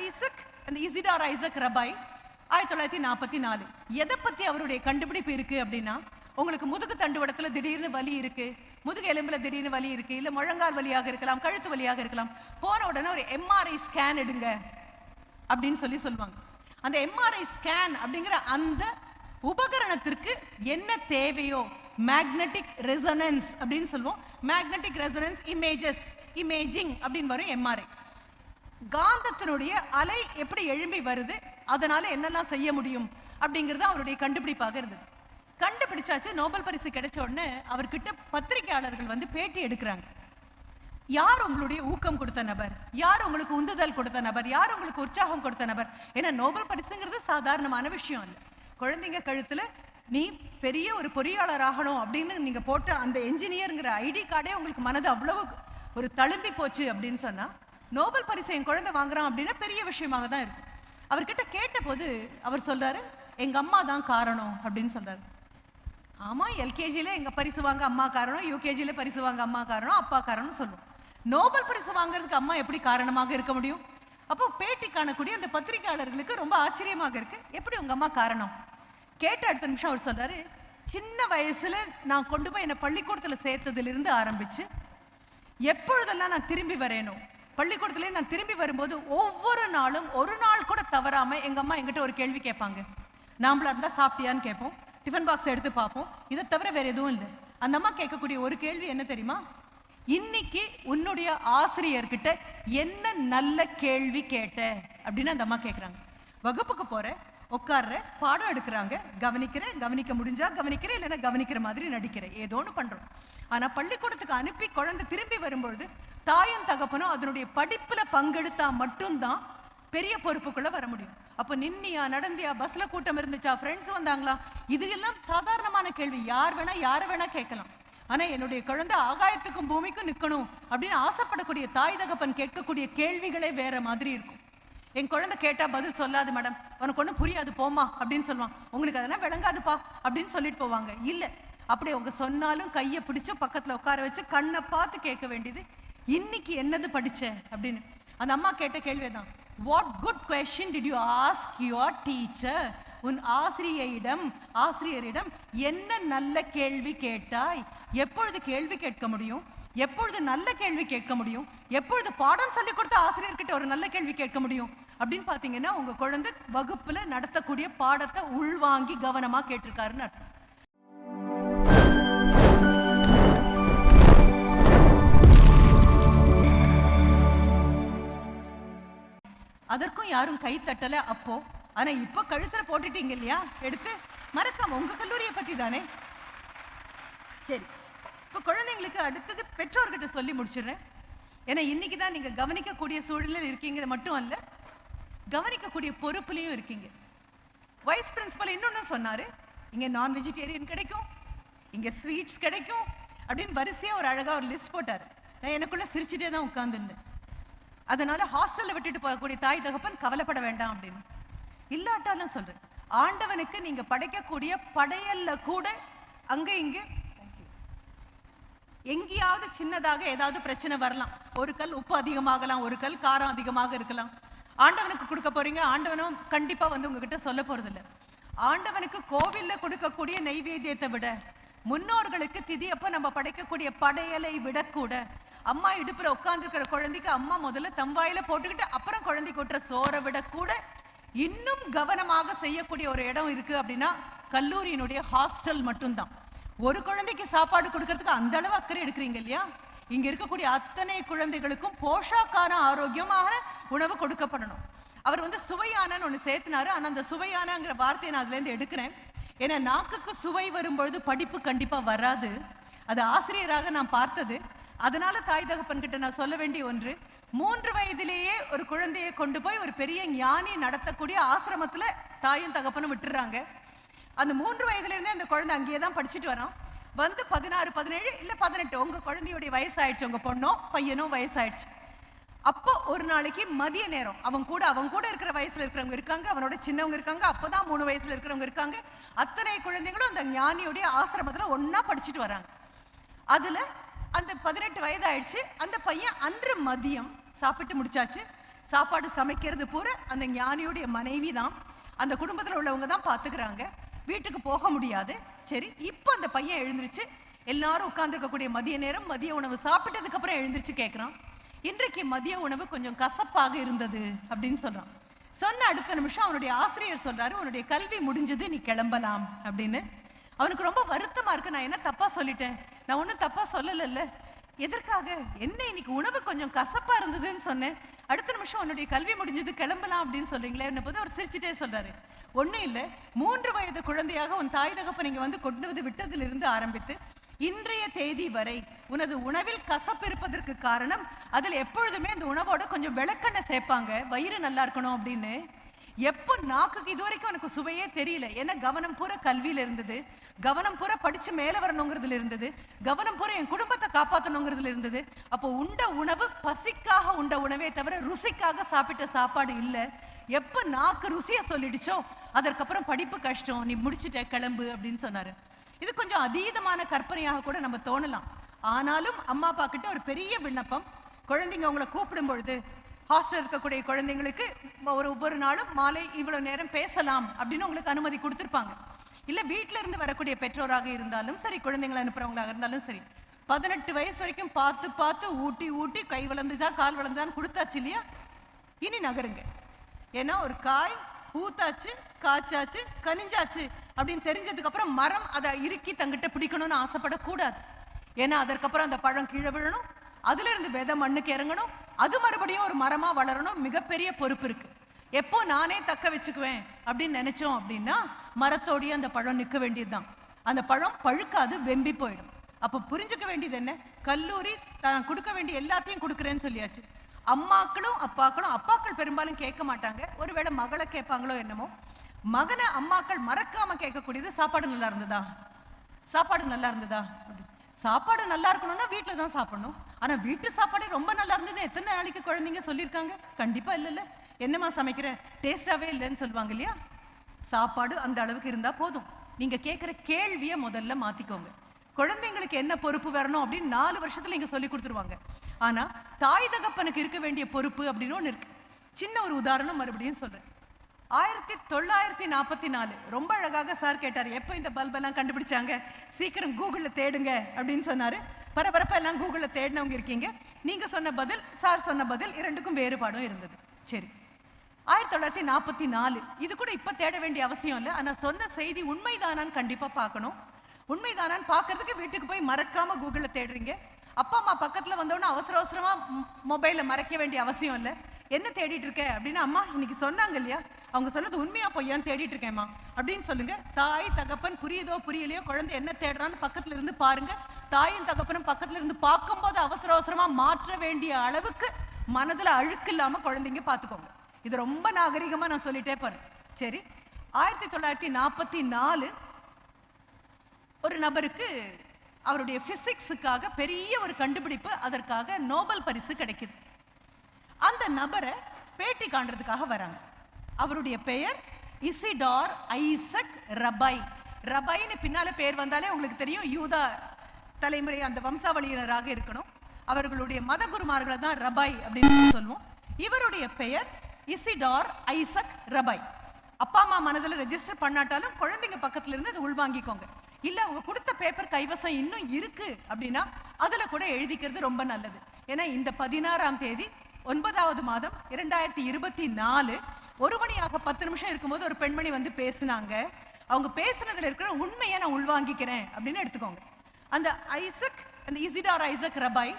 Isaac அந்த இசிடார் Isaac rabbi ஆயிரத்தி தொள்ளாயிரத்தி நாற்பத்தி நாலு. எதை பற்றி அவருடைய கண்டுபிடிப்பு இருக்கு அப்படின்னா உங்களுக்கு முதுகு தண்டுவடத்துல திடீர்னு வலி இருக்கு முதுகு எலும்புல திடீர்னு வலி இருக்கு இல்ல முழங்கால் வலியாக இருக்கலாம் கழுத்து வலியாக இருக்கலாம் போன உடனே ஒரு எம்ஆர்ஐ ஸ்கேன் எடுங்க அப்படின்னு சொல்லி சொல்லுவாங்க. அந்த எம்ஆர்ஐ ஸ்கேன் அப்படிங்கிற அந்த உபகரணத்திற்கு என்ன தேவையோ மேக்னெட்டிக் ரெசனன்ஸ் அப்படின்னு சொல்லுவோம். மேக்னெட்டிக் ரெசனன்ஸ் இமேஜஸ் இமேஜிங் அப்படின்னு வரும் எம்ஆர்ஐ காந்தத்தினுடைய அலை எப்படி எழும்பி வருது? அதனால என்னெல்லாம் செய்ய முடியும்? அப்படிங்கிறது அவருடைய கண்டுபிடிப்பாக இருந்தது. கண்டுபிடிச்சாச்சு நோபல் பரிசு கிடைச்ச உடனே அவர்கிட்ட பத்திரிகையாளர்கள் வந்து பேட்டி எடுக்கிறாங்க. யார் உங்களுடைய ஊக்கம் கொடுத்த நபர்? யார் உங்களுக்கு உந்துதல் கொடுத்த நபர்? யார் உங்களுக்கு உற்சாகம் கொடுத்த நபர்? ஏன்னா நோபல் பரிசுங்கிறது சாதாரணமான விஷயம் இல்லை. குழந்தைங்க கழுத்துல நீ பெரிய ஒரு பொறியாளர் ஆகணும் அப்படின்னு நீங்க போட்ட அந்த என்ஜினியருங்கிற ஐடி கார்டே உங்களுக்கு மனது அவ்வளவு ஒரு தழும்பி போச்சு அப்படின்னு சொன்னா நோபல் பரிசு என் குழந்தை வாங்குறான் அப்படின்னா பெரிய விஷயமாக தான் இருக்கும். அவர்கிட்ட கேட்டபோது அவர் சொல்றாரு எங்க அம்மா தான் காரணம் அப்படின்னு சொல்றாரு. ஆமா எல்கேஜில எங்க பரிசு வாங்க அம்மா காரணம் யூகேஜில பரிசு வாங்க அம்மா காரணம் அப்பா காரணம் சொல்லுவோம். நோபல் பரிசு வாங்குறதுக்கு அம்மா எப்படி காரணமாக இருக்க முடியும்? அப்போ பேட்டி காணக்கூடிய அந்த பத்திரிகையாளர்களுக்கு ரொம்ப ஆச்சரியமாக இருக்கு. எப்படி உங்க அம்மா காரணம்? கேட்ட அடுத்த நிமிஷம் அவர் சொல்றாரு சின்ன வயசுல நான் கொண்டு போய் என்னை பள்ளிக்கூடத்துல சேர்த்ததிலிருந்து ஆரம்பிச்சு எப்பொழுதெல்லாம் நான் திரும்பி வரேனோ பள்ளிக்கூடத்துலேயே நான் திரும்பி வரும்போது ஒவ்வொரு நாளும் ஒரு நாள் கூட தவறாம எங்க அம்மா எங்கிட்ட ஒரு கேள்வி கேட்பாங்க. நாமளா இருந்தா சாப்பிட்டியான்னு கேட்போம். டிஃபன் பாக்ஸ் எடுத்து பார்ப்போம். இதை தவிர வேற எதுவும் இல்லை. அந்த அம்மா கேட்கக்கூடிய ஒரு கேள்வி என்ன தெரியுமா? இன்னைக்கு உன்னுடைய ஆசிரியர்கிட்ட என்ன நல்ல கேள்வி கேட்ட? அப்படின்னு அந்த அம்மா கேட்குறாங்க வகுப்புக்கு போற உட்கார்ற பாடம் எடுக்கிறாங்க. கவனிக்கிறேன் கவனிக்க முடிஞ்சா கவனிக்கிறேன் இல்லைன்னா கவனிக்கிற மாதிரி நடிக்கிறேன் ஏதோ ஒன்று பண்றோம். ஆனா பள்ளிக்கூடத்துக்கு அனுப்பி குழந்தை திரும்பி வரும்பொழுது தாயும் தகப்பனும் அதனுடைய படிப்புல பங்கெடுத்தா மட்டும்தான் பெரிய பொறுப்புக்குள்ள வர முடியும். அப்ப நின்னியா நடந்தியா பஸ்ல கூட்டம் இருந்துச்சா ஃப்ரெண்ட்ஸ் வந்தாங்களா? இது எல்லாம் சாதாரணமான கேள்வி. யார் வேணா யாரை வேணா கேட்கலாம். ஆனா என்னுடைய குழந்தை ஆகாயத்துக்கும் பூமிக்கும் நிக்கணும் அப்படின்னு ஆசைப்படக்கூடிய தாய் தகப்பன் கேட்கக்கூடிய கேள்விகளே வேற மாதிரி இருக்கும். என் குழந்தை கேட்டா பதில் சொல்லாது மேடம். உனக்கு ஒன்றும் புரியாது போமா அப்படின்னு சொல்லுவான். உங்களுக்கு அதெல்லாம் விளங்காதுப்பா அப்படின்னு சொல்லிட்டு போவாங்க. இல்ல. அப்படி அவங்க சொன்னாலும் கையை பிடிச்சி பக்கத்துல உட்கார வச்சு கண்ணை பார்த்து கேட்க வேண்டியது இன்னைக்கு என்னது படிச்ச அப்படின்னு. அந்த அம்மா கேட்ட கேள்விதான் what good question did you ask your teacher உன் ஆசிரியரிடம் ஆசிரியரிடம் என்ன நல்ல கேள்வி கேட்டாய்? எப்பொழுது கேள்வி கேட்க முடியும்? எப்பொழுது நல்ல கேள்வி கேட்க முடியும்? எப்பொழுது பாடம் சொல்லி கொடுத்த ஆசிரியர்கிட்ட ஒரு நல்ல கேள்வி கேட்க முடியும்? அப்படின்னு பாத்தீங்கன்னா உங்க குழந்தை வகுப்புல நடத்தக்கூடிய பாடத்தை உள்வாங்கி கவனமா கேட்டிருக்காருன்னு அர்த்தம். அதற்கும் யாரும் கை தட்டல அப்போ. ஆனா இப்போ கழுத்துல போட்டுட்டீங்க இல்லையா? எடுத்து. மறக்காம உங்க கல்லூரியை பத்தி தானே சரி. இப்போ குழந்தைங்களுக்கு அடுத்தது பெற்றோர்கிட்ட சொல்லி முடிச்சிடுறேன். ஏன்னா இன்னைக்கு தான் நீங்க கவனிக்கக்கூடிய சூழலில் இருக்கீங்க. மட்டும் அல்ல கவனிக்கக்கூடிய பொறுப்புலையும் இருக்கீங்க. வைஸ் பிரின்சிபல் இன்னொன்னு சொன்னாரு. இங்க நான் வெஜிடேரியன் கிடைக்கும். இங்க ஸ்வீட்ஸ் கிடைக்கும். அப்படின்னு வரிசையா ஒரு அழகா ஒரு லிஸ்ட் போட்டார். நான் எனக்குள்ள சிரிச்சுட்டே தான் உட்காந்துருந்தேன் அதனால ஹாஸ்டல்ல விட்டுட்டு போகக்கூடிய தாய் தகப்பன் கவலைப்பட வேண்டாம் அப்படின்னு. இல்லாட்டாலும் சொல்றேன் ஆண்டவனுக்கு நீங்க படைக்கக்கூடிய படையல்ல கூட அங்க இங்க எங்கேயாவது சின்னதாக ஏதாவது பிரச்சனை வரலாம். ஒரு கல் உப்பு அதிகமாகலாம் ஒரு கல் காரம் அதிகமாக இருக்கலாம். ஆண்டவனுக்கு கொடுக்க போறீங்க ஆண்டவனும் கண்டிப்பா வந்து உங்ககிட்ட சொல்ல போறது இல்ல ஆண்டவனுக்கு கோவில்ல கொடுக்கக்கூடிய நெய்வேத்தியத்தை விட முன்னோர்களுக்கு திதி அப்ப நம்ம படைக்கக்கூடிய படையலை விட கூட அம்மா இடுப்புல உட்காந்துருக்கிற குழந்தைக்கு அம்மா முதல்ல தம்பாயில போட்டுக்கிட்டு அப்புறம் குழந்தைக்கு கொட்டுற சோரை விட கூட இன்னும் கவனமாக செய்யக்கூடிய ஒரு இடம் இருக்கு அப்படின்னா கல்லூரியினுடைய ஹாஸ்டல் மட்டும்தான். ஒரு குழந்தைக்கு சாப்பாடு கொடுக்கறதுக்கு அந்த அளவு அக்கறை எடுக்கிறீங்க இல்லையா? இங்க இருக்கக்கூடிய அத்தனை குழந்தைகளுக்கும் போஷாக்கான ஆரோக்கியமாக உணவு கொடுக்கப்படணும். அவர் வந்து சுவையானன்னு ஒன்று சேர்த்தினாரு. ஆனால் அந்த சுவையானங்கிற வார்த்தையை நான் அதுலேருந்து எடுக்கிறேன். ஏன்னா நாக்குக்கு சுவை வரும்பொழுது படிப்பு கண்டிப்பாக வராது. அது ஆசிரியராக நான் பார்த்தது. அதனால தாய் தகப்பன் கிட்ட நான் சொல்ல வேண்டிய ஒன்று மூன்று வயதிலேயே ஒரு குழந்தையை கொண்டு போய் ஒரு பெரிய ஞானி நடத்தக்கூடிய ஆசிரமத்துல தாயும் தகப்பனும் விட்டுறாங்க. அந்த மூன்று வயதுலேருந்தே அந்த குழந்தை அங்கேயே தான் படிச்சுட்டு வரோம் வந்து பதினாறு பதினேழு இல்ல பதினெட்டு உங்க குழந்தையுடைய வயசாயிடுச்சு உங்க பொண்ணோ பையனோ வயசாயிடுச்சு. அப்போ ஒரு நாளைக்கு மதிய நேரம் அவன் கூட அவன் கூட இருக்கிற வயசுல இருக்கிறவங்க இருக்காங்க அவனோட சின்னவங்க இருக்காங்க அப்பதான் மூணு வயசுல இருக்கிறவங்க இருக்காங்க. அத்தனை குழந்தைங்களும் அந்த ஞானியுடைய ஆசிரமத்துல ஒன்னா படிச்சுட்டு வராங்க. அதுல அந்த பதினெட்டு வயதாயிடுச்சு. அந்த பையன் அன்று மதியம் சாப்பிட்டு முடிச்சாச்சு. சாப்பாடு சமைக்கிறது பூரா அந்த ஞானியுடைய மனைவி தான் அந்த குடும்பத்துல உள்ளவங்க தான் பாத்துக்கிறாங்க. வீட்டுக்கு போக முடியாது. சரி இப்போ அந்த பையன் எழுந்திருச்சு. எல்லாரும் உட்காந்துருக்கக்கூடிய மதிய நேரம் மதிய உணவு சாப்பிட்டதுக்கு அப்புறம் எழுந்திருச்சு கேட்குறான் இன்றைக்கு மதிய உணவு கொஞ்சம் கசப்பாக இருந்தது அப்படின்னு சொல்றான். சொன்ன அடுத்த நிமிஷம் அவனுடைய ஆசிரியர் சொல்றாரு உன்னுடைய கல்வி முடிஞ்சது நீ கிளம்பலாம் அப்படின்னு. அவனுக்கு ரொம்ப வருத்தமா இருக்கு. நான் என்ன தப்பா சொல்லிட்டேன்? நான் ஒன்றும் தப்பா சொல்லலைல்ல. எதற்காக? என்ன இன்னைக்கு உணவு கொஞ்சம் கசப்பா இருந்ததுன்னு சொன்னேன். அடுத்த நிமிஷம் உன்னுடைய கல்வி முடிஞ்சது கிளம்பலாம் அப்படின்னு சொல்றீங்களே. என்ன போது அவர் சிரிச்சுட்டே சொல்றாரு. ஒன்றும் இல்லை. மூன்று வயது குழந்தையாக உன் தாய் தகப்பன் நீங்க வந்து கொண்டு வந்து விட்டதிலிருந்து ஆரம்பித்து இன்றைய தேதி வரை உனது உணவில் கசப்பு இருப்பதற்கு காரணம் அதில் எப்பொழுதுமே அந்த உணவோட கொஞ்சம் விளக்கெண்ணெய் சேர்ப்பாங்க. வயிறு நல்லா இருக்கணும் அப்படின்னு. எப்போ நாக்குக்கு இது வரைக்கும் எனக்கு சுவையே தெரியல. ஏன்னா கவனம் பூரா கல்வியில இருந்தது. கவனம் பூரா படிச்சு மேல வரணுங்கிறதுல இருந்தது. கவனம் பூரா என் குடும்பத்தை காப்பாற்றணுங்கிறதுல இருந்தது. அப்போ உண்ட உணவு பசிக்காக உண்ட உணவே தவிர ருசிக்காக சாப்பிட்ட சாப்பாடு இல்ல. எப்ப நாக்கு ருசியை சொல்லிடுச்சோ அதற்கப்புறம் படிப்பு கஷ்டம் நீ முடிச்சிட்ட கிளம்பு அப்படின்னு சொன்னாரு. இது கொஞ்சம் அதீதமான கற்பனையாக கூட நம்ம தோணலாம். ஆனாலும் அம்மா அப்பா கிட்ட ஒரு பெரிய விண்ணப்பம். குழந்தைங்க உங்களை கூப்பிடும் பொழுது ஹாஸ்டல் இருக்கக்கூடிய குழந்தைங்களுக்கு ஒரு ஒவ்வொரு நாளும் மாலை இவ்வளவு நேரம் பேசலாம் அப்படின்னு உங்களுக்கு அனுமதி கொடுத்துருப்பாங்க. இல்ல வீட்ல இருந்து வரக்கூடிய பெற்றோராக இருந்தாலும் சரி குழந்தைங்களை அனுப்புகிறவங்களாக இருந்தாலும் சரி பதினெட்டு வயசு வரைக்கும் பார்த்து பார்த்து ஊட்டி ஊட்டி கை வளர்ந்துதான் கால் வளர்ந்துதான் கொடுத்தாச்சு இல்லையா? இனி நகருங்க. ஏன்னா ஒரு காய் பூத்தாச்சு காய்ச்சாச்சு கனிஞ்சாச்சு அப்படின்னு தெரிஞ்சதுக்கு அப்புறம் மரம் அதை இறுக்கி தங்கிட்ட பிடிக்கணும்னு ஆசைப்படக்கூடாது. ஏன்னா அதற்கப்புறம் அந்த பழம் கீழே விழணும் அதுல இருந்து விதை மண்ணுக்கு இறங்கணும் அது மறுபடியும் ஒரு மரமா வளரணும் மிகப்பெரிய பொறுப்பு இருக்கு. எப்போ நானே தக்க வச்சுக்குவேன் அப்படின்னு நினைச்சோம் அப்படின்னா மரத்தோடயே அந்த பழம் நிற்க வேண்டியதுதான். அந்த பழம் பழுக்காது வெம்பி போயிடும். அப்போ புரிஞ்சுக்க வேண்டியது என்ன? கல்லூரி தான் கொடுக்க வேண்டிய எல்லாத்தையும் கொடுக்குறேன்னு சொல்லியாச்சு. அம்மாக்களும் அப்பாக்களும் அப்பாக்கள் பெரும்பாலும் கேட்க மாட்டாங்க. ஒருவேளை மகளை கேட்பாங்களோ என்னமோ. மகனை அம்மாக்கள் மறக்காம கேட்கக்கூடியது சாப்பாடு நல்லா இருந்ததா? சாப்பாடு நல்லா இருந்ததா? அப்படி. சாப்பாடு நல்லா இருக்கணும்னா வீட்டில் தான் சாப்பிடணும். ஆனா வீட்டு சாப்பாடே ரொம்ப நல்லா இருந்தது. எத்தனை நாளைக்கு குழந்தைங்க சொல்லியிருக்காங்க? கண்டிப்பா இல்லைல்ல. என்னம்மா சமைக்கிற? டேஸ்டாவே இல்லைன்னு சொல்லுவாங்க இல்லையா? சாப்பாடு அந்த அளவுக்கு இருந்தா போதும். நீங்க கேட்குற கேள்வியை முதல்ல மாத்திக்கோங்க. குழந்தைங்களுக்கு என்ன பொறுப்பு வரணும் அப்படின்னு நாலு வருஷத்துல இங்க சொல்லி கொடுத்துருவாங்க. ஆனா தாய் தகப்பனுக்கு இருக்க வேண்டிய பொறுப்பு அப்படின்னு ஒன்று இருக்கு. சின்ன ஒரு உதாரணம் மறுபடியும் சொல்றேன். ஆயிரத்தி தொள்ளாயிரத்தி நாற்பத்தி நாலு ரொம்ப அழகாக சார் கேட்டார். எப்போ இந்த பல்பெல்லாம் கண்டுபிடிச்சாங்க? சீக்கிரம் கூகுளில் தேடுங்க அப்படின்னு சொன்னாரு. பரபரப்பா எல்லாம் கூகுளில் தேடினவங்க இருக்கீங்க. நீங்க சொன்ன பதில் சார் சொன்ன பதில் இரண்டுக்கும் வேறுபாடும் இருந்தது. சரி. ஆயிரத்தி தொள்ளாயிரத்தி நாற்பத்தி நாலு. இது கூட இப்ப தேட வேண்டிய அவசியம் இல்லை. ஆனால் சொன்ன செய்தி உண்மைதானான்னு கண்டிப்பா பார்க்கணும். உண்மைதானான்னு பார்க்கறதுக்கு வீட்டுக்கு போய் மறக்காம கூகுளில் தேடுறீங்க. அப்பா அம்மா பக்கத்துல வந்தோடனே அவசர அவசரமா மொபைலை மறைக்க வேண்டிய அவசியம் இல்லை. என்ன தேடிட்டு இருக்க? அப்படின்னு அம்மா இன்னைக்கு சொன்னாங்க இல்லையா? அவங்க சொன்னது உண்மையா பொய்யான்னு தேடிட்டு இருக்கேம்மா. அப்படின்னு சொல்லுங்க. தாய் தகப்பன் புரியுதோ புரியலையோ குழந்தை என்ன தேடுறான்னு பக்கத்துல இருந்து பாருங்க. தாயும் தகப்பனும் பக்கத்துல இருந்து பார்க்கும்போது அவசர அவசரமா மாற்ற வேண்டிய அளவுக்கு மனதுல அழுக்கு இல்லாம குழந்தைங்க பார்த்துக்கோங்க. இது ரொம்ப நாகரிகமா நான் சொல்லிட்டே போறேன். சரி ஆயிரத்தி தொள்ளாயிரத்தி நாற்பத்தி நாலு ஒரு நபருக்கு அவருடைய பிசிக்ஸுக்காக பெரிய ஒரு கண்டுபிடிப்பு அதற்காக நோபல் பரிசு கிடைக்குது. அந்த நபரை பேட்டி காண்றதுக்காக வராங்க. அவருடைய பெயர் இசிடார் ஐசக் ரபாய். ரபாய்னு பின்னால பேர் வந்தாலே உங்களுக்கு தெரியும் யூதா தலைமுறை அந்த வம்சாவளியினராக இருக்கணும். அவர்களுடைய மத குருமார்களை தான் ரபாய் அப்படின்னு சொல்லுவோம். இவருடைய பெயர் இசிடார் ஐசக் ரபாய். அப்பா அம்மா மனதுல ரெஜிஸ்டர் பண்ணாட்டாலும் குழந்தைங்க பக்கத்துல இருந்து அதை உள்வாங்கிக்கோங்க. இல்ல அவங்க கொடுத்த பேப்பர் கைவசம் இன்னும் இருக்கு அப்படின்னா அதுல கூட எழுதிக்கிறது ரொம்ப நல்லது. ஏன்னா இந்த பதினாறாம் தேதி ஒன்பதாவது மாதம் இரண்டாயிரத்தி இருபத்தி நாலு ஒரு மணியாக பத்து நிமிஷம் இருக்கும்போது ஒரு பெண்மணி வந்து பேசுனாங்க. அவங்க பேசுனதுல இருக்கிற உண்மையை நான் உள்வாங்கிக்கிறேன் அப்படின்னு எடுத்துக்கோங்க. அந்த ஐசக் அந்த இசிடார் ஐசக் ரபாய்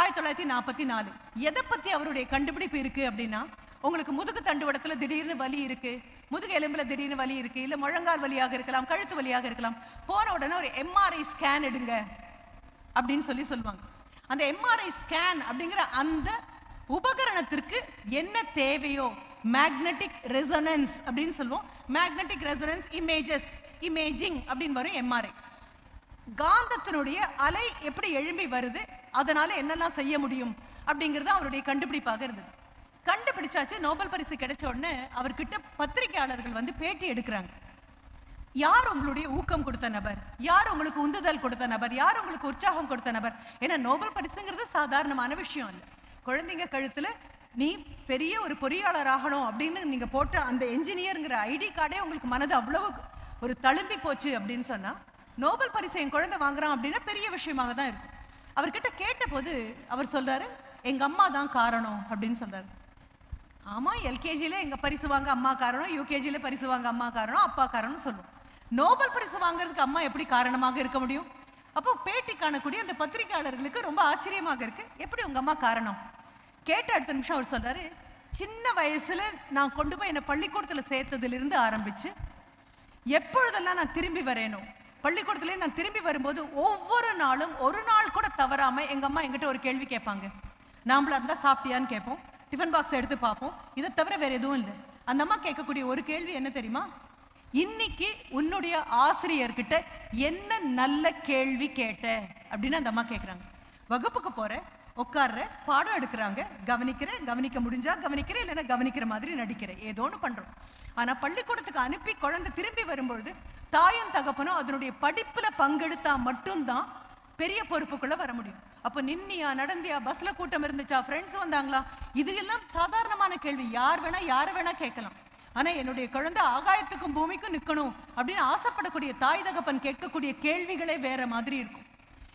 ஆயிரத்தி தொள்ளாயிரத்தி நாற்பத்தி நாலு. எதை பற்றி அவருடைய கண்டுபிடிப்பு இருக்கு அப்படின்னா உங்களுக்கு முதுகு தண்டுவடத்தில் திடீர்னு வலி இருக்கு முதுகு எலும்பில் திடீர்னு வலி இருக்கு இல்லை முழங்கால் வலியாக இருக்கலாம் கழுத்து வலியாக இருக்கலாம் போன உடனே ஒரு எம்ஆர்ஐ ஸ்கேன் எடுங்க அப்படின்னு சொல்லி சொல்லுவாங்க. அந்த எம்ஆர்ஐ ஸ்கேன் அப்படிங்கிற அந்த உபகரணத்திற்கு என்ன தேவையோ மேக்னெட்டிக் ரெசனன்ஸ் அப்படின்னு சொல்லுவோம். மேக்னெட்டிக் ரெசனன்ஸ் இமேஜஸ் இமேஜிங் அப்படின்னு வரும் எம்ஆர்ஐ காந்தத்தினுடைய அலை எப்படி எழும்பி வருது? அதனால என்னெல்லாம் செய்ய முடியும்? அப்படிங்கிறது அவருடைய கண்டுபிடிப்பாக இருந்தது. கண்டுபிடிச்சாச்சு நோபல் பரிசு கிடைச்ச உடனே அவர்கிட்ட பத்திரிகையாளர்கள் வந்து பேட்டி எடுக்கிறாங்க. யார் உங்களுடைய ஊக்கம் கொடுத்த நபர்? யார் உங்களுக்கு உந்துதல் கொடுத்த நபர்? யார் உங்களுக்கு உற்சாகம் கொடுத்த நபர்? ஏன்னா நோபல் பரிசுங்கிறது சாதாரணமான விஷயம் இல்லை. குழந்தைங்க கழுத்துல நீ பெரிய ஒரு பொறியாளர் ஆகணும் அப்படின்னு நீங்க போட்ட அந்த என்ஜினியருங்கிற ஐடி கார்டே உங்களுக்கு மனது அவ்வளவு ஒரு தழும்பி போச்சு அப்படின்னு சொன்னா நோபல் பரிசு என் குழந்தை வாங்குறான் அப்படின்னா பெரிய விஷயமாக தான் இருக்கும். அவர்கிட்ட கேட்டபோது அவர் சொல்றாரு எங்க அம்மா தான் காரணம் அப்படின்னு சொல்றாரு. ஆமா எல்கேஜில எங்க பரிசு வாங்க அம்மா காரணம் யூகேஜில பரிசு வாங்க அம்மா காரணம் அப்பா காரணம் சொல்லும் நோபல் பரிசு வாங்குறதுக்கு அம்மா எப்படி காரணமாக இருக்க முடியும்? அப்போ பேட்டி காணக்கூடிய அந்த பத்திரிகையாளர்களுக்கு ரொம்ப ஆச்சரியமாக இருக்கு. எப்படி உங்க அம்மா காரணம்? கேட்ட அடுத்த நிமிஷம் அவர் சொல்றாரு சின்ன வயசுல நான் கொண்டு போய் என்னை பள்ளிக்கூடத்துல சேர்த்ததுலேருந்து ஆரம்பிச்சு எப்பொழுதெல்லாம் நான் திரும்பி வரேனோ பள்ளிக்கூடத்துலேயே நான் திரும்பி வரும்போது ஒவ்வொரு நாளும் ஒரு நாள் கூட தவறாம எங்க அம்மா என்கிட்ட ஒரு கேள்வி கேட்பாங்க. நாமளா இருந்தா சாப்பிட்டியான்னு கேட்போம். டிஃபன் பாக்ஸ் எடுத்து பார்ப்போம். இதை தவிர வேற எதுவும் இல்லை. அந்த அம்மா கேட்கக்கூடிய ஒரு கேள்வி என்ன தெரியுமா? இன்னைக்கு உன்னுடைய ஆசிரியர்கிட்ட என்ன நல்ல கேள்வி கேட்ட? அப்படின்னு அந்த அம்மா கேட்குறாங்க வகுப்புக்கு போற உட்கார்ற பாடம் எடுக்கிறாங்க. கவனிக்கிறேன் கவனிக்க முடிஞ்சா கவனிக்கிறேன் இல்லைன்னா கவனிக்கிற மாதிரி நடிக்கிறேன் ஏதோ ஒன்று பண்றோம். ஆனா பள்ளிக்கூடத்துக்கு அனுப்பி குழந்தை திரும்பி வரும்பொழுது தாயும் தகப்பனும் அதனுடைய படிப்புல பங்கெடுத்தா மட்டும்தான் பெரிய பொறுப்புக்குள்ள வர முடியும். அப்போ நின்னியா நடந்தியா பஸ்ல கூட்டம் இருந்துச்சா ஃப்ரெண்ட்ஸ் வந்தாங்களா? இது எல்லாம் சாதாரணமான கேள்வி. யார் வேணா யாரை வேணா கேட்கலாம். ஆனா என்னுடைய குழந்தை ஆகாயத்துக்கும் பூமிக்கும் நிக்கணும் அப்படின்னு ஆசைப்படக்கூடிய தாய் தகப்பன் கேட்கக்கூடிய கேள்விகளே வேற மாதிரி இருக்கும்.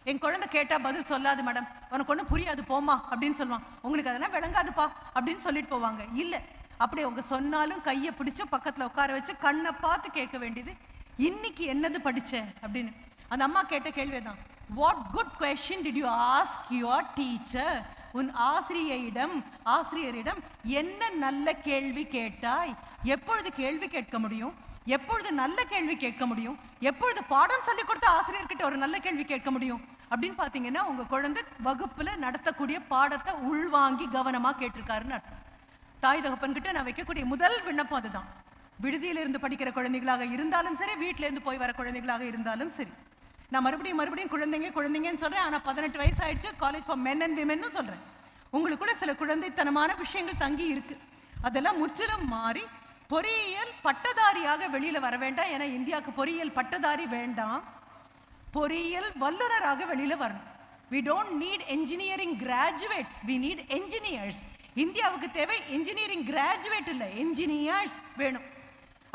என் குழந்தை கேட்டா பதில் சொல்லாது மேடம் உனக்கு ஒன்றும் புரியாது போமா அப்படின்னு சொல்லுவான். உங்களுக்கு அதெல்லாம் விளங்காதுப்பா அப்படின்னு சொல்லிட்டு போவாங்க. இல்ல. அப்படி அவங்க சொன்னாலும் கையை பிடிச்சி பக்கத்துல உட்கார வச்சு கண்ணை பார்த்து கேட்க வேண்டியது இன்னைக்கு என்னது படிச்ச அப்படின்னு. அந்த அம்மா கேட்ட கேள்விதான். What good question did you ask your teacher உன் ஆசிரியரிடம் ஆசிரியரிடம் என்ன நல்ல கேள்வி கேட்டாய்? எப்பொழுது கேள்வி கேட்க முடியும்? எப்பொழுது நல்ல கேள்வி கேட்க முடியும்? எப்பொழுது பாடம் சொல்லி கொடுத்த ஆசிரியர்கிட்ட ஒரு நல்ல கேள்வி கேட்க முடியும்? அப்படின்னு பார்த்தீங்கன்னா உங்க குழந்தை வகுப்புல நடத்தக்கூடிய பாடத்தை உள்வாங்கி கவனமா கேட்டிருக்காருன்னு அர்த்தம். தாய் தகப்பன்கிட்ட நான் வைக்கக்கூடிய முதல் விண்ணப்பம் அதுதான். விடுதியில இருந்து படிக்கிற குழந்தைகளாக இருந்தாலும் சரி வீட்டிலேருந்து போய் வர குழந்தைகளாக இருந்தாலும் சரி. நான் மறுபடியும் மறுபடியும் குழந்தைங்க குழந்தைங்கன்னு சொல்றேன். ஆனால் பதினெட்டு வயசு ஆயிடுச்சு காலேஜ் ஃபார் மென் அண்ட் விமென்னு சொல்றேன். உங்களுக்குள்ள சில குழந்தைத்தனமான விஷயங்கள் தங்கி இருக்கு. அதெல்லாம் முற்றிலும் மாறி பொறியியல் பட்டதாரியாக வெளியில வர வேண்டாம். ஏன்னா இந்தியாவுக்கு பொறியியல் பட்டதாரி வேண்டாம். பொறியியல் வல்லுநராக வெளியில வரணும். We don't need engineering graduates we need engineers இந்தியாவுக்கு தேவை இன்ஜினியரிங் கிராஜுவேட் இல்லை. என்ஜினியர்ஸ் வேணும்.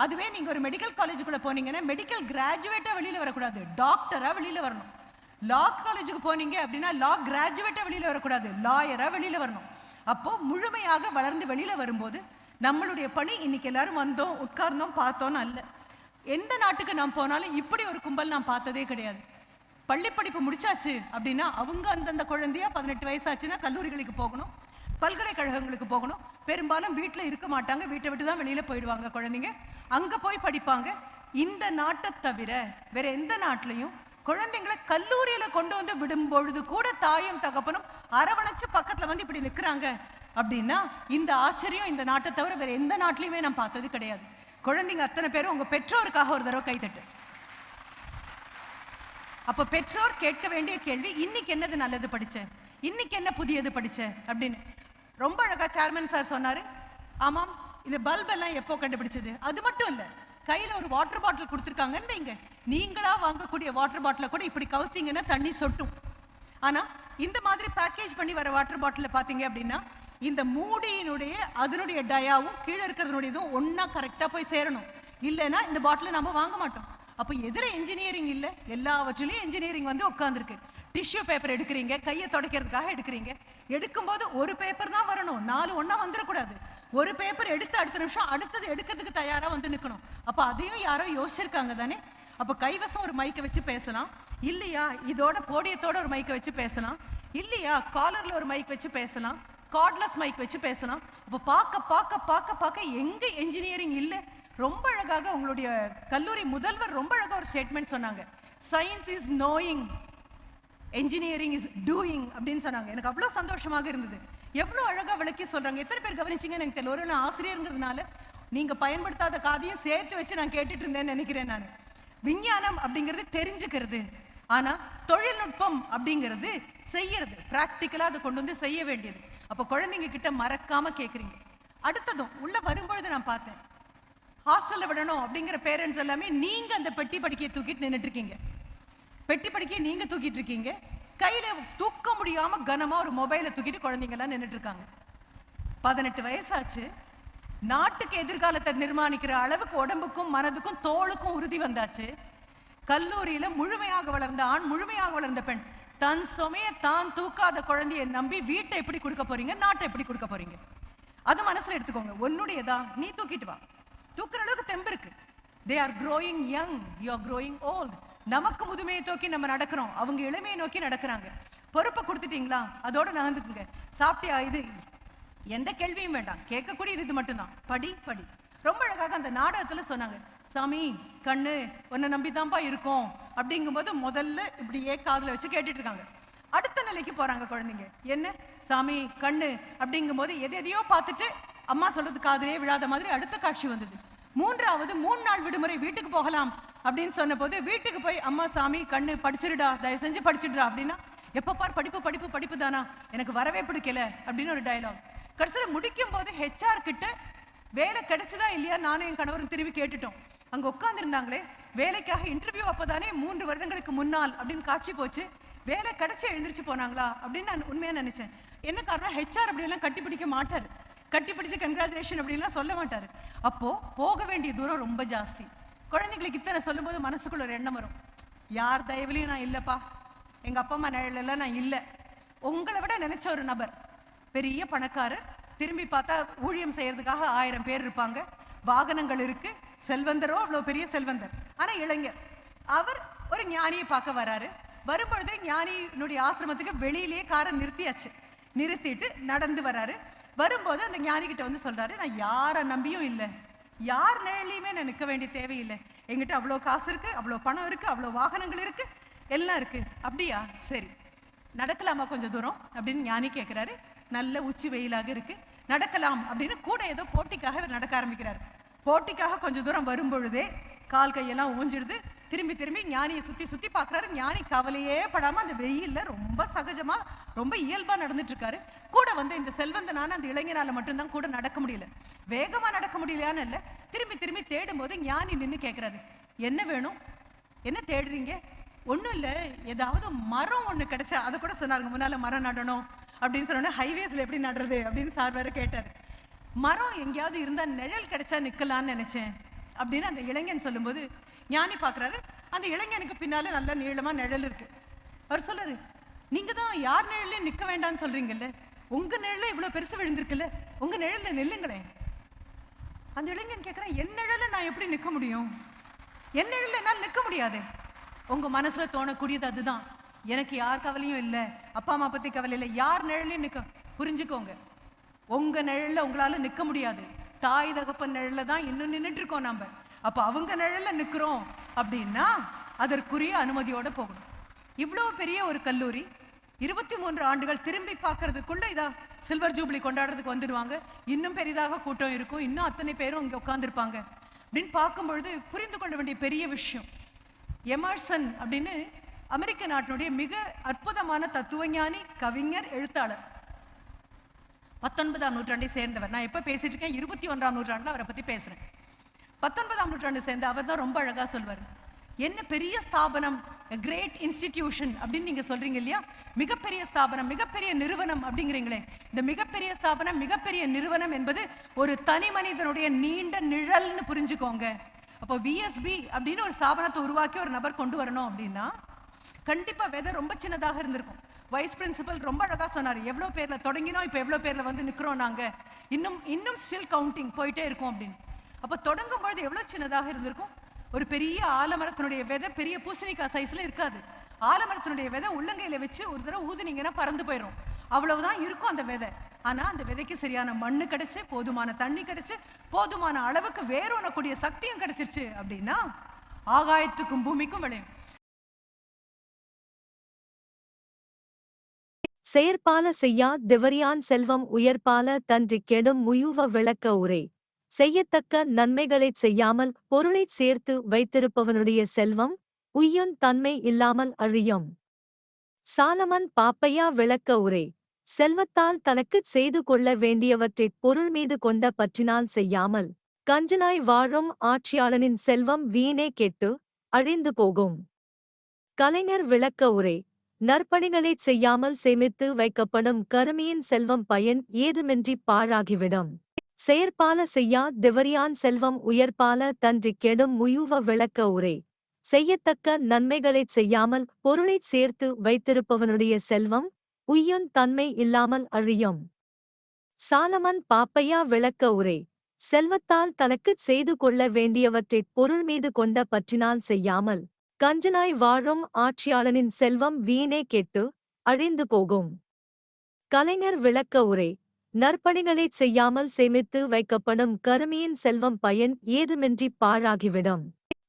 அதுவே நீங்கள் ஒரு மெடிக்கல் காலேஜுக்குள்ளே போனீங்கன்னா மெடிக்கல் கிராஜுவேட்டாக வெளியில் வரக்கூடாது. டாக்டராக வெளியில் வரணும். லா காலேஜுக்கு போனீங்க அப்படின்னா லா கிராஜுவேட்டாக வெளியில் வரக்கூடாது. லாயராக வெளியில் வரணும். அப்போது முழுமையாக வளர்ந்து வெளியில் வரும்போது நம்மளுடைய பணி இன்னைக்கு எல்லாரும் வந்தோம் உட்கார்ந்தோம் பார்த்தோம்னு அல்ல. எந்த நாட்டுக்கு நாம் போனாலும் இப்படி ஒரு கும்பல் நான் பார்த்ததே கிடையாது. பள்ளி படிப்பு முடிச்சாச்சு அப்படின்னா அவங்க அந்தந்த குழந்தையா பதினெட்டு வயசாச்சுன்னா கல்லூரிகளுக்கு போகணும். பல்கலைக்கழகங்களுக்கு போகணும். பெரும்பாலும் வீட்டில் இருக்க மாட்டாங்க. வீட்டை விட்டு தான் வெளியில போயிடுவாங்க குழந்தைங்க. அங்க போய் படிப்பாங்க. இந்த நாட்டை தவிர வேற எந்த நாட்டிலையும் குழந்தைங்களை கல்லூரியில கொண்டு வந்து விடும் பொழுது கூட தாயும் தகப்பனும் அரவணைச்சு பக்கத்துல வந்து இப்படி நிற்கிறாங்க அப்படின்னா இந்த ஆச்சரியம் இந்த நாட்டை தவிர வேற எந்த நாட்டிலையுமே நான் பார்த்தது கிடையாது. குழந்தைங்க அத்தனை பேரும் உங்க பெற்றோருக்காக ஒரு தடவை கைதட்டு அப்போ பெற்றோர் கேட்க வேண்டிய கேள்வி இன்னைக்கு என்னது நல்லது படிச்ச? இன்னைக்கு என்ன புதியது படிச்ச? அப்படின்னு. ரொம்ப அழகா சேர்மன் சார் சொன்னாரு. ஆமாம் இந்த பல்ப் எல்லாம் எப்போ கண்டுபிடிச்சது? அது மட்டும் இல்ல கையில ஒரு வாட்டர் பாட்டில் கொடுத்துருக்காங்கன்னு வைங்க. நீங்களா வாங்கக்கூடிய வாட்டர் பாட்டில கூட இப்படி கவுத்திங்கன்னா தண்ணி சொட்டும். ஆனா இந்த மாதிரி பேக்கேஜ் பண்ணி வர வாட்டர் பாட்டில பாத்தீங்க அப்படின்னா இந்த மூடியினுடைய அதனுடைய டயாவும் கீழே இருக்கிறதுனுடையதும் ஒன்றா கரெக்டா போய் சேரணும். இல்லைன்னா இந்த பாட்டிலை நம்ம வாங்க மாட்டோம். அப்போ எதிர இன்ஜினியரிங் இல்ல எல்லாவற்றிலையும் இன்ஜினியரிங் வந்து உட்காந்துருக்கு டிஷ்யூ பேப்பர் எடுக்கிறீங்க கையை துடைக்கிறதுக்காக எடுக்கிறீங்க. எடுக்கும்போது ஒரு பேப்பர் தான் வரணும். நாலு ஒன்றா வந்துடக்கூடாது. ஒரு பேப்பர் எடுத்து அடுத்த நிமிஷம் அடுத்தது எடுக்கிறதுக்கு தயாராக வந்து நிற்கணும் அப்போ அதையும் யாரோ யோசிச்சிருக்காங்க தானே? அப்போ கைவசம் ஒரு மைக்கை வச்சு பேசலாம். இல்லையா இதோட போடியத்தோட ஒரு மைக்கை வச்சு பேசலாம். இல்லையா காலர்ல ஒரு மைக் வச்சு பேசலாம். கார்ட்லெஸ் மைக் வச்சு பேசலாம். அப்போ பார்க்க பார்க்க பார்க்க பார்க்க எங்கே என்ஜினியரிங் இல்லை? ரொம்ப அழகாக உங்களுடைய கல்லூரி முதல்வர் ரொம்ப அழகாக ஒரு ஸ்டேட்மெண்ட் சொன்னாங்க. Science is knowing engineering is doing அப்படின்னு சொன்னாங்க. எனக்கு அவ்வளோ சந்தோஷமாக இருந்தது. எவ்வளோ அழகா விளக்கி சொல்றாங்க. எத்தனை பேர் கவனிச்சீங்கன்னு எனக்கு தெரியல. ஒரு நான் ஆசிரியருங்கிறதுனால நீங்க பயன்படுத்தாத காதையும் சேர்த்து வச்சு நான் கேட்டுட்டு இருந்தேன்னு நினைக்கிறேன் நான். விஞ்ஞானம் அப்படிங்கிறது தெரிஞ்சுக்கிறது. ஆனா தொழில்நுட்பம் அப்படிங்கிறது செய்யறது. பிராக்டிக்கலா அதை கொண்டு வந்து செய்ய வேண்டியது. அப்ப குழந்தைங்க கிட்ட மறக்காம கேட்குறீங்க அடுத்ததும் உள்ள வரும்பொழுது நான் பார்த்தேன். ஹாஸ்டல்ல விடணும் அப்படிங்கிற பேரண்ட்ஸ் எல்லாமே நீங்க அந்த பெட்டி படிக்கையை தூக்கிட்டு நின்னுட்டு இருக்கீங்க. பெட்டி படிக்கையை நீங்க தூக்கிட்டு இருக்கீங்க. கையில தூக்க முடியாம கனமா ஒரு மொபைலை தூக்கிட்டு குழந்தைங்க எல்லாம் நின்னுட்டு இருக்காங்க. பதினெட்டு வயசாச்சு. நாட்டுக்கு எதிர்காலத்தை நிர்மாணிக்கிற அளவுக்கு உடம்புக்கும் மனதுக்கும் தோளுக்கும் உறுதி வந்தாச்சு. கல்லூரியில முழுமையாக வளர்ந்த ஆண் முழுமையாக வளர்ந்த பெண். தன் சுமைய தான் தூக்காத குழந்தையை நம்பி வீட்டை எப்படி கொடுக்க போறீங்க நாட்டை எப்படி கொடுக்க போறீங்க? அது மனசுல எடுத்துக்கோங்க. உன்னுடையதா? நீ தூக்கிட்டு வா. தூக்குற அளவுக்கு தெம்பு இருக்கு. They are growing young you are growing old நமக்கு முதுமையை நோக்கி நம்ம நடக்கிறோம். அவங்க இளமையை நோக்கி நடக்கிறாங்க. பொறுப்பை கொடுத்துட்டீங்களா? அதோட நகர்ந்துக்குங்க சாப்பிட்டியா இது? எந்த கேள்வியும் வேண்டாம். கேட்கக்கூடியது இது மட்டும்தான். படி படி. ரொம்ப அழகாக அந்த நாடகத்துல சொன்னாங்க. சாமி கண்ணு உன்னை நம்பி இருக்கும் இருக்கோம். அப்படிங்கும்போது முதல்ல இப்படியே காதுல வச்சு கேட்டுட்டு இருக்காங்க. அடுத்த நிலைக்கு போறாங்க குழந்தைங்க. என்ன? சாமி கண்ணு. அப்படிங்கும்போது எது எதையோ பார்த்துட்டு அம்மா சொல்றது காதலே விழாத மாதிரி அடுத்த காட்சி வந்தது. மூன்றாவது மூணு நாள் விடுமுறை வீட்டுக்கு போகலாம். அப்படின்னு சொன்ன போது வீட்டுக்கு போய் அம்மா சாமி கண்ணு படிச்சிருடா தயவு செஞ்சு படிச்சிடுடா அப்படின்னா எப்போ பார் படிப்பு படிப்பு படிப்பு தானா? எனக்கு வரவே பிடிக்கல அப்படின்னு ஒரு டயலாக் கடைசியில் முடிக்கும் போது ஹெச்ஆர் கிட்ட வேலை கிடைச்சதா இல்லையா? நானும் என் கணவரும் திரும்பி கேட்டுட்டோம். அங்க உட்காந்துருந்தாங்களே வேலைக்காக இன்டர்வியூ அப்பதானே மூன்று வருடங்களுக்கு முன்னால் அப்படின்னு காட்சி போச்சு. வேலை கிடைச்சி எழுந்திரிச்சு போனாங்களா? அப்படின்னு நான் உண்மையாக நினச்சேன். என்ன காரணம்? ஹெச்ஆர் அப்படியெல்லாம் கட்டி பிடிக்க மாட்டார். கட்டி பிடிச்சு கங்க்ராச்சுலேஷன் அப்படின்லாம் சொல்ல மாட்டார். அப்போ போக வேண்டிய தூரம் ரொம்ப ஜாஸ்தி. குழந்தைங்களுக்கு இத்தனை சொல்லும்போது மனசுக்குள்ள ஒரு எண்ணம் வரும். யார் தயவுலையும் நான் இல்லப்பா. எங்க அப்பா அம்மா நிழல நான் இல்லை. உங்களை விட நினைச்ச ஒரு நபர் பெரிய பணக்காரர் திரும்பி பார்த்தா ஊழியம் செய்யறதுக்காக ஆயிரம் பேர் இருப்பாங்க. வாகனங்கள் இருக்கு. செல்வந்தரோ அவ்வளோ பெரிய செல்வந்தர். ஆனா இளைஞர். அவர் ஒரு ஞானியை பார்க்க வராரு. வரும்பொழுதே ஞானியினுடைய ஆசிரமத்துக்கு வெளியிலேயே காரை நிறுத்தியாச்சு. நிறுத்திட்டு நடந்து வராரு. வரும்போது அந்த ஞானி கிட்ட வந்து சொல்றாரு நான் யாரை நம்பியும் இல்லை. யார் நிழலையுமே நான் நிற்க வேண்டிய தேவையில்லை. எங்கிட்ட அவ்வளோ காசு இருக்கு அவ்வளோ பணம் இருக்கு அவ்வளோ வாகனங்கள் இருக்கு எல்லாம் இருக்கு. அப்படியா? சரி. நடக்கலாமா கொஞ்சம் தூரம்? அப்படின்னு ஞானி கேட்குறாரு நல்ல உச்சி வெயிலாக இருக்கு. நடக்கலாம் அப்படின்னு கூட ஏதோ போட்டிக்காக இவர் நடக்க ஆரம்பிக்கிறார். போட்டிக்காக கொஞ்சம் தூரம் வரும்பொழுதே கால் கையெல்லாம் ஊஞ்சிடுது. திரும்பி திரும்பி ஞானியை சுத்தி சுத்தி பார்க்குறாரு. ஞானி கவலையே படாம அந்த வெயில்ல ரொம்ப சகஜமா ரொம்ப இயல்பா நடந்துட்டு இருக்காரு கூட வந்து இந்த செல்வந்தனான அந்த இளைஞனால மட்டும்தான் கூட நடக்க முடியல. வேகமா நடக்க முடியலையான்னு இல்லை. திரும்பி திரும்பி தேடும் போது ஞானி நின்னு கேட்குறாரு என்ன வேணும்? என்ன தேடுறீங்க? ஒண்ணும் இல்ல. ஏதாவது மரம் ஒண்ணு கிடைச்சா அதை கூட சொன்னாருங்க. முன்னால மரம் நடணும். அப்படின்னு சொன்னோன்னே ஹைவேஸ்ல எப்படி நடுறது? அப்படின்னு சார் வேறு கேட்டாரு. மரம் எங்கேயாவது இருந்தா நிழல் கிடைச்சா நிக்கலாம்னு நினைச்சேன். அப்படின்னு அந்த இளைஞன் சொல்லும்போது ஞானி பார்க்குறாரு. அந்த இளைஞனுக்கு பின்னால நல்ல நீளமா நிழல் இருக்கு. அவர் சொல்றாரு நீங்கள் தான் யார் நிழல்லையும் நிக்க வேண்டாம்னு சொல்றீங்கல்ல? உங்க நிழல்ல இவ்வளவு பெருசு விழுந்திருக்குல்ல? உங்க நிழல்ல நில்லுங்களேன். அந்த இளைஞன் கேட்குறேன் என் நிழலில் நான் எப்படி நிக்க முடியும்? என் நிழல்ல என்னால் நிக்க முடியாது. உங்க மனசுல தோணக்கூடியது அதுதான். எனக்கு யார் கவலையும் இல்லை. அப்பா அம்மா பத்தி கவலை இல்லை. யார் நிழலையும் நிற்க புரிஞ்சுக்கோங்க. உங்க நிழல்ல உங்களால நிக்க முடியாது. தாய் தகப்பன் நிழலில் தான் இன்னும் நின்னுட்டு இருக்கோம் நம்ம அப்ப அவங்க நிழல்ல நிக்கிறோம் அப்படின்னா அதற்குரிய அனுமதியோட போகணும். இவ்வளவு பெரிய ஒரு கல்லூரி இருபத்தி மூன்று ஆண்டுகள் திரும்பி பார்க்கறதுக்குள்ள இதா சில்வர் ஜூப்ளி கொண்டாடுறதுக்கு வந்துடுவாங்க. இன்னும் பெரிதாக கூட்டம் இருக்கும். இன்னும் அத்தனை பேரும் இங்க உட்காந்துருப்பாங்க அப்படின்னு பார்க்கும்பொழுது புரிந்து கொள்ள வேண்டிய பெரிய விஷயம். எமர்சன் அப்படின்னு அமெரிக்க நாட்டினுடைய மிக அற்புதமான தத்துவஞானி கவிஞர் எழுத்தாளர். பத்தொன்பதாம் நூற்றாண்டை சேர்ந்தவர். நான் எப்ப பேசிட்டு இருக்கேன்? இருபத்தி ஒன்றாம் நூற்றாண்டில் அவரை பத்தி பேசுறேன். பத்தொன்பதாம் நூற்றாண்டு சேர்ந்த அவர் தான் ரொம்ப அழகாக சொல்வார். என்ன பெரிய ஸ்தாபனம் கிரேட் இன்ஸ்டிடியூஷன் அப்படின்னு நீங்க சொல்றீங்க இல்லையா? மிகப்பெரிய ஸ்தாபனம் மிகப்பெரிய நிறுவனம் அப்படிங்கிறீங்களே. இந்த மிகப்பெரிய ஸ்தாபனம் மிகப்பெரிய நிறுவனம் என்பது ஒரு தனி மனிதனுடைய நீண்ட நிழல்னு புரிஞ்சுக்கோங்க. அப்போ விஎஸ்பி அப்படின்னு ஒரு ஸ்தாபனத்தை உருவாக்கி ஒரு நபர் கொண்டு வரணும் அப்படின்னா கண்டிப்பா வெதை ரொம்ப சின்னதாக இருந்திருக்கும். வைஸ் பிரின்சிபல் ரொம்ப அழகா சொன்னார் எவ்வளவு பேர்ல தொடங்கினோம் இப்போ எவ்வளவு பேர்ல வந்து நிக்கிறோம் நாங்க. இன்னும் இன்னும் ஸ்டில் கவுண்டிங் போயிட்டே இருக்கோம் அப்படின்னு. அப்போ தொடங்கும் பொழுது எவ்வளவு சின்னதாக இருந்திருக்கும்? ஒரு பெரிய ஆலமரத்தினுடைய விதை பெரிய பூசணிக்காய் சைஸில் இருக்காது. ஆலமரத்தினுடைய விதை உள்ளங்கையில வச்சு ஒரு தடவை ஊதுனீங்கன்னா பறந்து போயிடும் அவ்வளவுதான் இருக்கும் அந்த விதை. ஆனால் அந்த விதைக்கு சரியான மண் கிடைச்சு போதுமான தண்ணி கிடைச்சு போதுமான அளவுக்கு வேரூனக்கூடிய சக்தியும் கிடைச்சிருச்சு அப்படின்னா ஆகாயத்துக்கும் பூமிக்கும் விளையும். செயற்பால செய்யா திவரியான் செல்வம் உயர்பால தன்றி கெடும் முயுவ விளக்க உரை. செய்யத்தக்க நன்மைகளைச் செய்யாமல் பொருளைச் சேர்த்து வைத்திருப்பவனுடைய செல்வம் உய்யுன் தன்மை இல்லாமல் அழியும். சாலமன் பாப்பையா விளக்க உரை செல்வத்தால் தனக்குச் செய்து கொள்ள வேண்டியவற்றைப் பொருள் மீது கொண்ட பற்றினால் செய்யாமல் கஞ்சனாய் வாழும் ஆட்சியாளனின் செல்வம் வீணே கெட்டு அழிந்து போகும். கலைஞர் விளக்க உரை நற்பணிகளைச் செய்யாமல் சேமித்து வைக்கப்படும் கருமியின் செல்வம் பயன் ஏதுமின்றி பாழாகிவிடும். செயற்பால செய்யா திவரியான் செல்வம் உயர்பால தன்றி கெடும் முயுவ விளக்க உரை. செய்யத்தக்க நன்மைகளைச் செய்யாமல் பொருளைச் சேர்த்து வைத்திருப்பவனுடைய செல்வம் உய்யுந் தன்மை இல்லாமல் அழியும். சாலமன் பாப்பையா விளக்க உரை. செல்வத்தால் தனக்குச் செய்து கொள்ள வேண்டியவற்றைப் பொருள் மீது கொண்ட பற்றினால் செய்யாமல் கஞ்சனாய் வாழும் ஆட்சியாளனின் செல்வம் வீணே கெட்டு அழிந்து போகும். கலைஞர் விளக்க உரை. நற்பணிகளைச் செய்யாமல் சேமித்து வைக்கப்படும் கருமியின் செல்வம் பயன் ஏதுமின்றி பாழாகிவிடும்.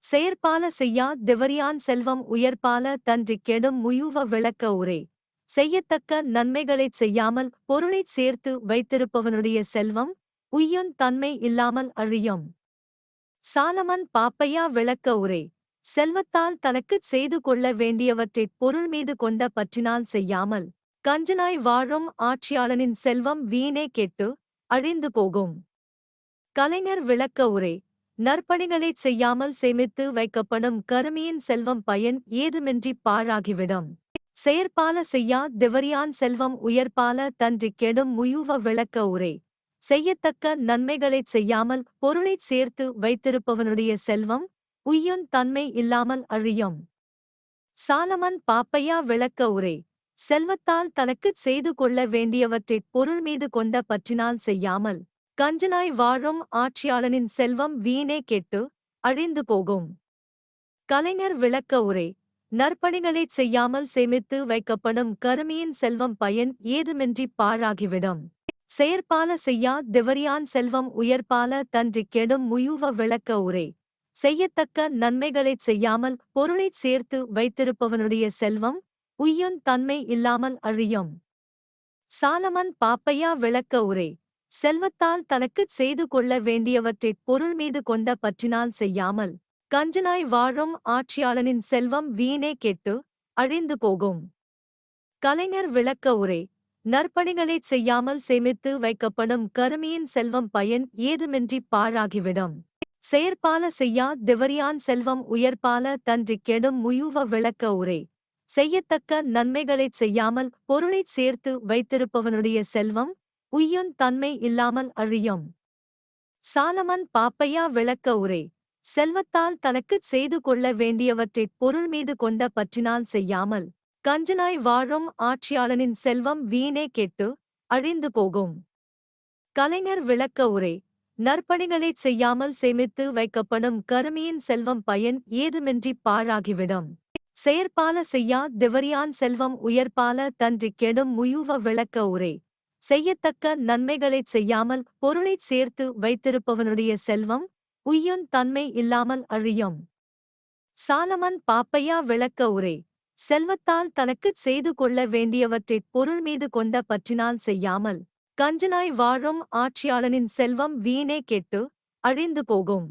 செயற்பால செய்யா திவரியான் செல்வம் உயர்பால தன்றி கெடும் முயுவ விளக்க உரை. செய்யத்தக்க நன்மைகளைச் செய்யாமல் பொருளைச் சேர்த்து வைத்திருப்பவனுடைய செல்வம் உய்யன் தன்மை இல்லாமல் அழியும். சாலமன் பாப்பையா விளக்க உரை. செல்வத்தால் தனக்குச் செய்து கொள்ள வேண்டியவற்றைப் பொருள் மீது கொண்ட பற்றினால் செய்யாமல் கஞ்சனாய் வாழும் ஆட்சியாளனின் செல்வம் வீணே கெட்டு அழிந்து போகும். கலைஞர் விளக்க உரை நற்பணிகளைச் செய்யாமல் சேமித்து வைக்கப்படும் கருமியின் செல்வம் பயன் ஏதுமின்றி பாழாகிவிடும். செயற்பால செய்யா திவரியான் செல்வம் உயர்பால தன்றி கெடும் முயுவ விளக்க உரை செய்யத்தக்க நன்மைகளைச் செய்யாமல் பொருளைச் சேர்த்து வைத்திருப்பவனுடைய செல்வம் உய்யுந் தன்மை இல்லாமல் அழியும். சாலமன் பாப்பையா விளக்க உரை செல்வத்தால் தனக்குச் செய்து கொள்ள வேண்டியவற்றைப் பொருள் மீது கொண்ட பற்றினால் செய்யாமல் கஞ்சனாய் வாழும் ஆட்சியாளனின் செல்வம் வீணே கெட்டு அழிந்து போகும். கலைஞர் விளக்க உரை நற்பணிகளைச் செய்யாமல் சேமித்து வைக்கப்படும் கருமியின் செல்வம் பயன் ஏதுமின்றி பாழாகிவிடும். செயற்பால செய்யா திவரியான் செல்வம் உயர்பால தன்றி கெடும் முயுவ விளக்க உரை செய்யத்தக்க நன்மைகளைச் செய்யாமல் பொருளைச் சேர்த்து வைத்திருப்பவனுடைய செல்வம் உய்யுந் தன்மை இல்லாமல் அழியும். சாலமன் பாப்பையா விளக்க உரை. செல்வத்தால் தனக்குச் செய்து கொள்ள வேண்டியவற்றைப் பொருள் மீது கொண்ட பற்றினால் செய்யாமல் கஞ்சனாய் வாழும் ஆட்சியாளனின் செல்வம் வீணே கெட்டு அழிந்து போகும். கலைஞர் விளக்க உரை. நற்பணிகளைச் செய்யாமல் சேமித்து வைக்கப்படும் கருமியின் செல்வம் பயன் ஏதுமின்றி பாழாகிவிடும். செயற்பால செய்யா திவரியான் செல்வம் உயர்பால தன்றி கெடும் முயுவ விளக்க உரை. செய்யத்தக்க நன்மைகளைச் செய்யாமல் பொருளைச் சேர்த்து வைத்திருப்பவனுடைய செல்வம் உய்யுந் தன்மை இல்லாமல் அழியும். சாலமன் பாப்பையா விளக்க உரை. செல்வத்தால் தனக்குச் செய்து கொள்ள வேண்டியவற்றைப் பொருள் மீது கொண்ட பற்றினால் செய்யாமல் கஞ்சனாய் வாழும் ஆட்சியாளனின் செல்வம் வீணே கெட்டு அழிந்து போகும். கலைஞர் விளக்க உரை. நற்பணிகளைச் செய்யாமல் சேமித்து வைக்கப்படும் கருமியின் செல்வம் பயன் ஏதுமின்றி பாழாகிவிடும். செயற்பால செய்யா திவரியான் செல்வம் உயர்பால தன்றி கெடும் முயுவ விளக்க உரை. செய்யத்தக்க நன்மைகளைச் செய்யாமல் பொருளைச் சேர்த்து வைத்திருப்பவனுடைய செல்வம் உய்யுந் தன்மை இல்லாமல் அழியும். சாலமன் பாப்பையா விளக்க உரை. செல்வத்தால் தனக்குச் செய்து கொள்ள வேண்டியவற்றைப் பொருள் மீது கொண்ட பற்றினால் செய்யாமல் கஞ்சனாய் வாழும் ஆட்சியாளனின் செல்வம் வீணே கெட்டு அழிந்து போகும்.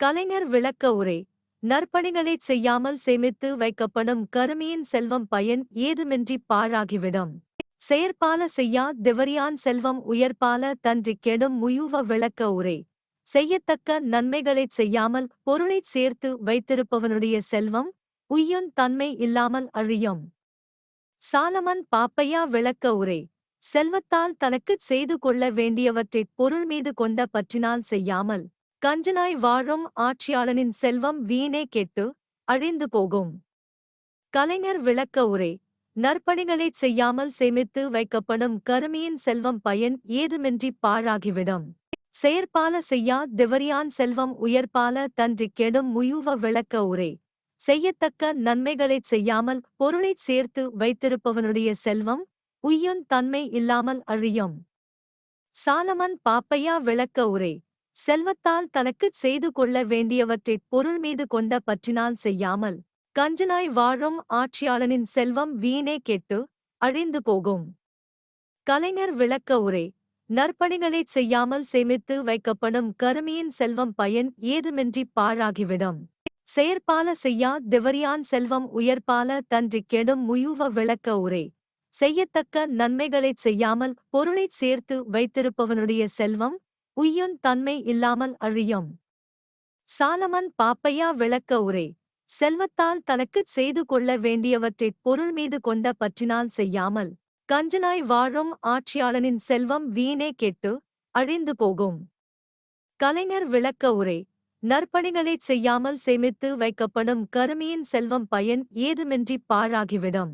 கலைஞர் விளக்க உரை. நற்பணிகளைச் செய்யாமல் சேமித்து வைக்கப்படும் கருமியின் செல்வம் பயன் ஏதுமின்றி பாழாகிவிடும். செயற்பால செய்யா திவரியான் செல்வம் உயர்பால தன்றி கெடும் முயுவ விளக்க உரை. செய்யத்தக்க நன்மைகளைச் செய்யாமல் பொருளைச் சேர்த்து வைத்திருப்பவனுடைய செல்வம் உய்யுந் தன்மை இல்லாமல் அழியும். சாலமன் பாப்பையா விளக்க உரை. செல்வத்தால் தனக்குச் செய்து கொள்ள வேண்டியவற்றைப் பொருள் மீது கொண்ட பற்றினால் செய்யாமல் கஞ்சனாய் வாழும் ஆட்சியாளனின் செல்வம் வீணே கெட்டு அழிந்து போகும். கலைஞர் விளக்க உரை நற்பணிகளைச் செய்யாமல் சேமித்து வைக்கப்படும் கருமியின் செல்வம் பயன் ஏதுமின்றி பாழாகிவிடும். செயற்பால செய்யா திவரியான் செல்வம் உயர்பால தன்றி கெடும் முயுவ விளக்க உரை செய்யத்தக்க நன்மைகளைச் செய்யாமல் பொருளைச் சேர்த்து வைத்திருப்பவனுடைய செல்வம் உய்யும் தன்மை இல்லாமல் அழியும். சாலமன் பாப்பையா விளக்க உரை செல்வத்தால் தனக்குச் செய்து கொள்ள வேண்டியவற்றைப் பொருள் மீது கொண்ட பற்றினால் செய்யாமல் கஞ்சனாய் வாழும் ஆட்சியாளனின் செல்வம் வீணே கெட்டு அழிந்து போகும். கலைஞர் விளக்க உரை நற்பணிகளைச் செய்யாமல் சேமித்து வைக்கப்படும் கருமியின் செல்வம் பயன் ஏதுமின்றி பாழாகிவிடும். செயற்பால செய்யா திவரியான் செல்வம் உயர்பால தன்றி கெடும் முயுவ விளக்க உரை செய்யத்தக்க நன்மைகளைச் செய்யாமல் பொருளைச் சேர்த்து வைத்திருப்பவனுடைய செல்வம் உய்யுந் தன்மை இல்லாமல் அழியும். சாலமன் பாப்பையா விளக்க உரை செல்வத்தால் தனக்குச் செய்து கொள்ள வேண்டியவற்றைப் பொருள் மீது கொண்ட பற்றினால் செய்யாமல் கஞ்சனாய் வாழும் ஆட்சியாளனின் செல்வம் வீணே கெட்டு அழிந்து போகும். கலைஞர் விளக்க உரை நற்பணிகளைச் செய்யாமல் சேமித்து வைக்கப்படும் கருமியின் செல்வம் பயன் ஏதுமின்றி பாழாகிவிடும்.